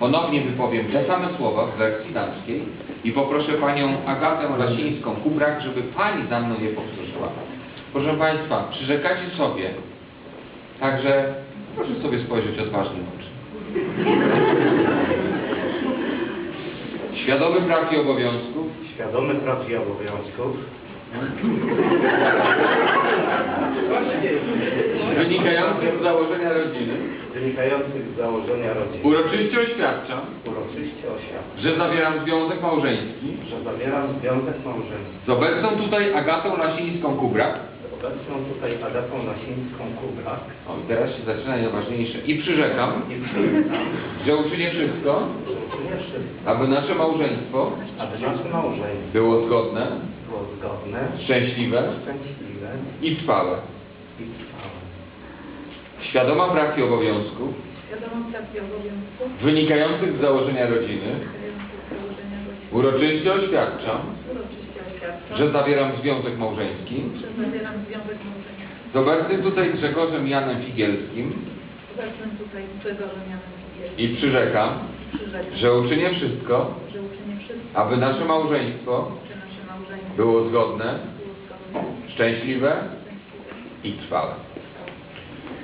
ponownie wypowiem te same słowa w wersji damskiej i poproszę panią Agatę Lasińską-Kubrak, żeby pani za mną je powtórzyła. Proszę państwa, przyrzekacie sobie, także proszę sobie spojrzeć odważnie w oczy. Świadomy praw i obowiązków Świadomy praw i obowiązków wynikających z założenia rodziny wynikających z założenia rodziny uroczyście oświadczam, uroczyście oświadczam, że zawieram związek małżeński że zawieram związek małżeński z obecną tutaj Agatą Lasińską-Kubrak z obecną tutaj Agatą Lasińską-Kubrak O, i teraz się zaczyna najważniejsze. I przyrzekam, i przyrzekam, że uczynię wszystko, że uczynię wszystko, aby nasze małżeństwo aby nasze małżeństwo było zgodne, było zgodne, szczęśliwe szczęśliwe i trwałe. i trwałe. Świadoma praw i obowiązków. Wynikających z założenia rodziny. Uroczyście oświadczam, że zawieram związek małżeński. z obecnym tutaj Grzegorzem Janem Figielskim. I przyrzekam, że uczynię wszystko, aby nasze małżeństwo było zgodne, szczęśliwe i trwałe.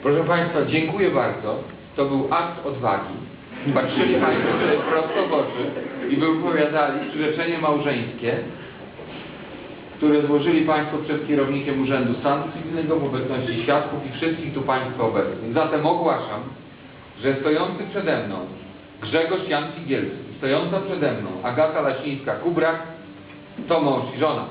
Proszę Państwa, dziękuję bardzo. To był akt odwagi. Patrzyli Państwo sobie prosto w oczy i wypowiadali przyrzeczenie małżeńskie, które złożyli Państwo przed kierownikiem Urzędu Stanu Cywilnego w obecności świadków i wszystkich tu Państwa obecnych. Zatem ogłaszam, że stojący przede mną Grzegorz Jan Figielski, stojąca przede mną Agata Lasińska-Kubrak to mąż i żona.